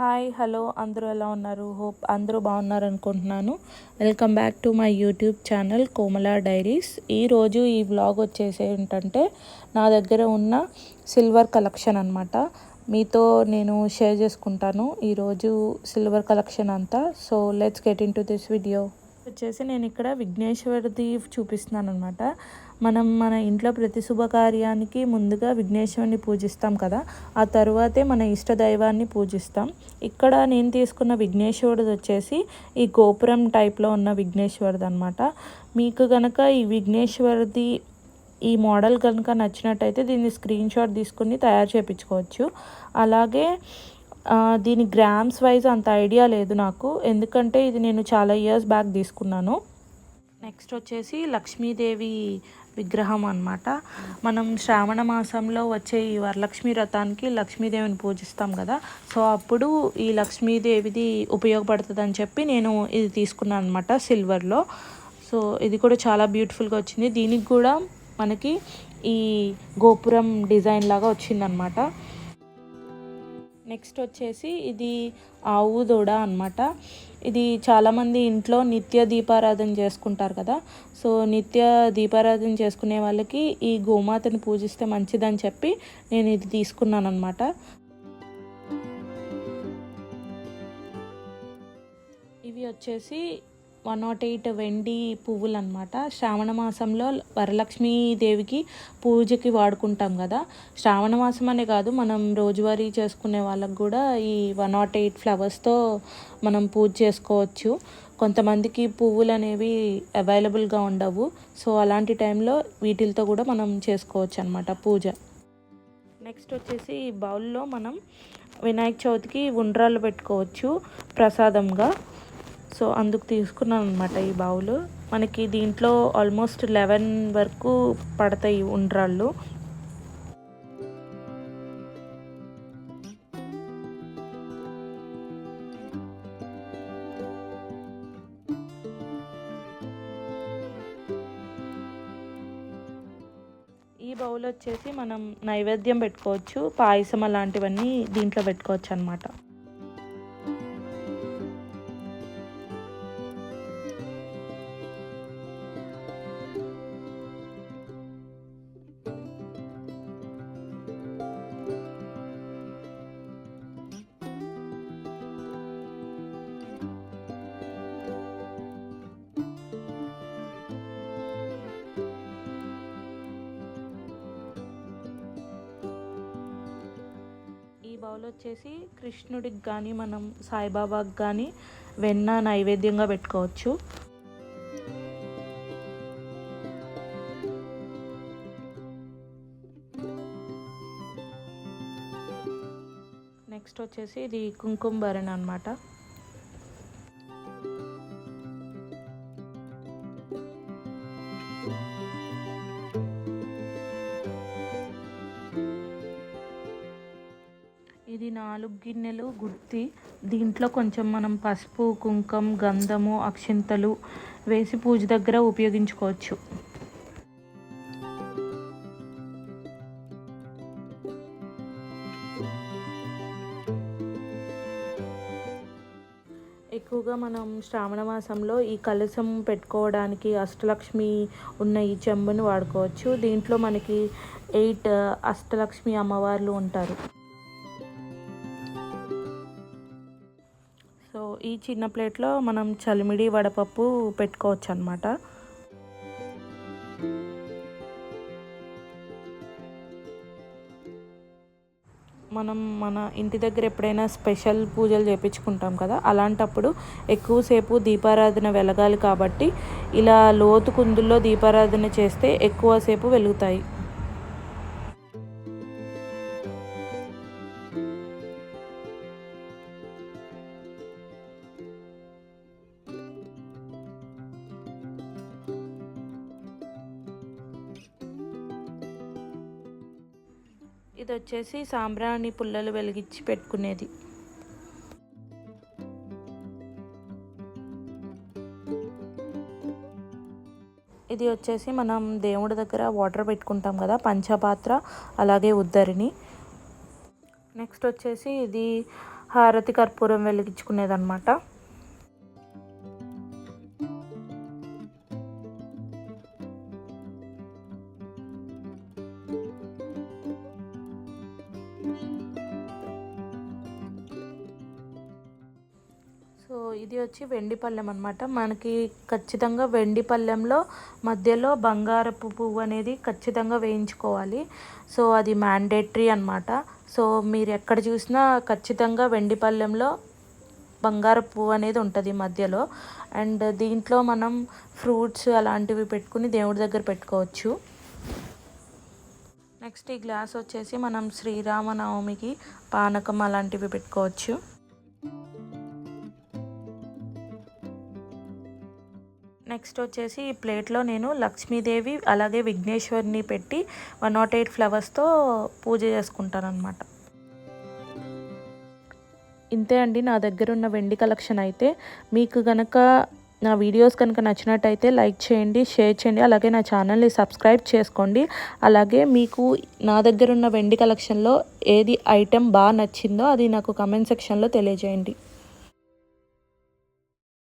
Hi hello అందరూ ఎలా ఉన్నారు? హోప్ అందరూ బాగున్నారు అనుకుంటున్నాను welcome back to my YouTube channel Komala diaries. ఈరోజు ఈ వ్లాగ్ వచ్చేసి ఏంటంటే నా దగ్గర ఉన్న సిల్వర్ కలెక్షన్ అనమాట మీతో నేను షేర్ చేసుకుంటాను. ఈరోజు సిల్వర్ కలెక్షన్ అంతా. So let's get into this video వచ్చేసి నేను ఇక్కడ విఘ్నేశ్వరిది చూపిస్తున్నాను అనమాట మనం మన ఇంట్లో ప్రతి శుభకార్యానికి ముందుగా విఘ్నేశ్వరుని పూజిస్తాం కదా ఆ తర్వాతే మన ఇష్ట దైవాన్ని పూజిస్తాం. ఇక్కడ నేను తీసుకున్న విఘ్నేశ్వరుడు వచ్చేసి ఈ గోపురం టైప్లో ఉన్న విఘ్నేశ్వరుడు అనమాట మీకు కనుక ఈ విఘ్నేశ్వరిది ఈ మోడల్ కనుక నచ్చినట్టయితే దీన్ని స్క్రీన్ షాట్ తీసుకుని తయారు చేయించుకోవచ్చు అలాగే దీని గ్రామ్స్ వైజ్ అంత ఐడియా లేదు నాకు. ఎందుకంటే ఇది నేను చాలా ఇయర్స్ బ్యాక్ తీసుకున్నాను. నెక్స్ట్ వచ్చేసి లక్ష్మీదేవి విగ్రహం అనమాట మనం శ్రావణ మాసంలో వచ్చే ఈ వరలక్ష్మి రథానికి లక్ష్మీదేవిని పూజిస్తాం కదా. సో అప్పుడు ఈ లక్ష్మీదేవిది ఉపయోగపడుతుందని చెప్పి నేను ఇది తీసుకున్నాను అనమాట సిల్వర్లో సో ఇది కూడా చాలా బ్యూటిఫుల్గా వచ్చింది. దీనికి కూడా మనకి ఈ గోపురం డిజైన్ లాగా వచ్చిందనమాట నెక్స్ట్ వచ్చేసి ఇది ఆవు దూడ అనమాట ఇది చాలామంది ఇంట్లో నిత్య దీపారాధన చేసుకుంటారు కదా. సో నిత్య దీపారాధన చేసుకునే వాళ్ళకి ఈ గోమాతని పూజిస్తే మంచిదని చెప్పి నేను ఇది తీసుకున్నాను అనమాట ఇవి వచ్చేసి వన్ నాట్ ఎయిట్ వెండి పువ్వులు అనమాట శ్రావణ మాసంలో వరలక్ష్మీదేవికి పూజకి వాడుకుంటాం కదా. శ్రావణ మాసం అనే కాదు మనం రోజువారీ చేసుకునే వాళ్ళకు కూడా ఈ వన్ నాట్ ఎయిట్ ఫ్లవర్స్తో మనం పూజ చేసుకోవచ్చు. కొంతమందికి పువ్వులు అనేవి అవైలబుల్గా ఉండవు. సో అలాంటి టైంలో వీటితో కూడా మనం చేసుకోవచ్చు అనమాట పూజ. నెక్స్ట్ వచ్చేసి ఈ బౌల్లో మనం వినాయక చవితికి ఉండ్రాలు పెట్టుకోవచ్చు ప్రసాదంగా. సో అందుకు తీసుకున్నాను అనమాట ఈ బౌలు. మనకి దీంట్లో ఆల్మోస్ట్ లెవెన్ వరకు పడతాయి ఉండ్రాళ్ళు. ఈ బౌల్ వచ్చేసి మనం నైవేద్యం పెట్టుకోవచ్చు పాయసం అలాంటివన్నీ దీంట్లో పెట్టుకోవచ్చు అనమాట బౌల్ వచ్చేసి కృష్ణుడికి కానీ మనం సాయిబాబాకి కానీ వెన్న నైవేద్యంగా పెట్టుకోవచ్చు. నెక్స్ట్ వచ్చేసి ఇది కుంకుమ భరణ అనమాట ఇది నాలుగు గిన్నెలు గుత్తి. దీంట్లో కొంచెం మనం పసుపు కుంకం గంధము అక్షింతలు వేసి పూజ దగ్గర ఉపయోగించుకోవచ్చు. ఎక్కువగా మనం శ్రావణ మాసంలో ఈ కలశం పెట్టుకోవడానికి అష్టలక్ష్మి ఉన్న ఈ చెంబుని వాడుకోవచ్చు. దీంట్లో మనకి ఎయిట్ అష్టలక్ష్మి అమ్మవార్లు ఉంటారు. ఈ చిన్న ప్లేట్లో మనం చలిమిడి వడపప్పు పెట్టుకోవచ్చు అనమాట మనం మన ఇంటి దగ్గర ఎప్పుడైనా స్పెషల్ పూజలు చేయించుకుంటాం కదా అలాంటప్పుడు ఎక్కువసేపు దీపారాధన వెలగాలి కాబట్టి ఇలా లోతు కుందుల్లో దీపారాధన చేస్తే ఎక్కువసేపు వెలుగుతాయి. ఇది వచ్చేసి సాంబ్రాణి పుల్లలు వెలిగించి పెట్టుకునేది. ఇది వచ్చేసి మనం దేవుడి దగ్గర వాటర్ పెట్టుకుంటాం కదా పంచపాత్ర అలాగే ఉద్దరిని. నెక్స్ట్ వచ్చేసి ఇది హారతి కర్పూరం వెలిగించుకునేదన్నమాట. సో ఇది వచ్చి వెండి పళ్ళెం అనమాట మనకి ఖచ్చితంగా వెండి పళ్ళెంలో మధ్యలో బంగారపు పువ్వు అనేది ఖచ్చితంగా వేయించుకోవాలి. సో అది మ్యాండేటరీ అనమాట సో మీరు ఎక్కడ చూసినా ఖచ్చితంగా వెండి పళ్ళెంలో బంగారు పువ్వు అనేది ఉంటుంది మధ్యలో. అండ్ దీంట్లో మనం ఫ్రూట్స్ అలాంటివి పెట్టుకుని దేవుడి దగ్గర పెట్టుకోవచ్చు. నెక్స్ట్ ఈ గ్లాస్ వచ్చేసి మనం శ్రీరామనవమికి పానకం అలాంటివి పెట్టుకోవచ్చు. నెక్స్ట్ వచ్చేసి ఈ ప్లేట్లో నేను లక్ష్మీదేవి అలాగే విఘ్నేశ్వరిని పెట్టి వన్ నాట్ ఎయిట్ ఫ్లవర్స్తో పూజ చేసుకుంటాను ఇంతే అండి నా దగ్గర ఉన్న వెండి కలెక్షన్ అయితే. మీకు కనుక నా వీడియోస్ కనుక నచ్చినట్టయితే లైక్ చేయండి షేర్ చేయండి అలాగే నా ఛానల్ని సబ్స్క్రైబ్ చేసుకోండి. అలాగే మీకు నా దగ్గర ఉన్న వెండి కలెక్షన్లో ఏది ఐటెం బాగా నచ్చిందో అది నాకు కమెంట్ సెక్షన్లో తెలియజేయండి.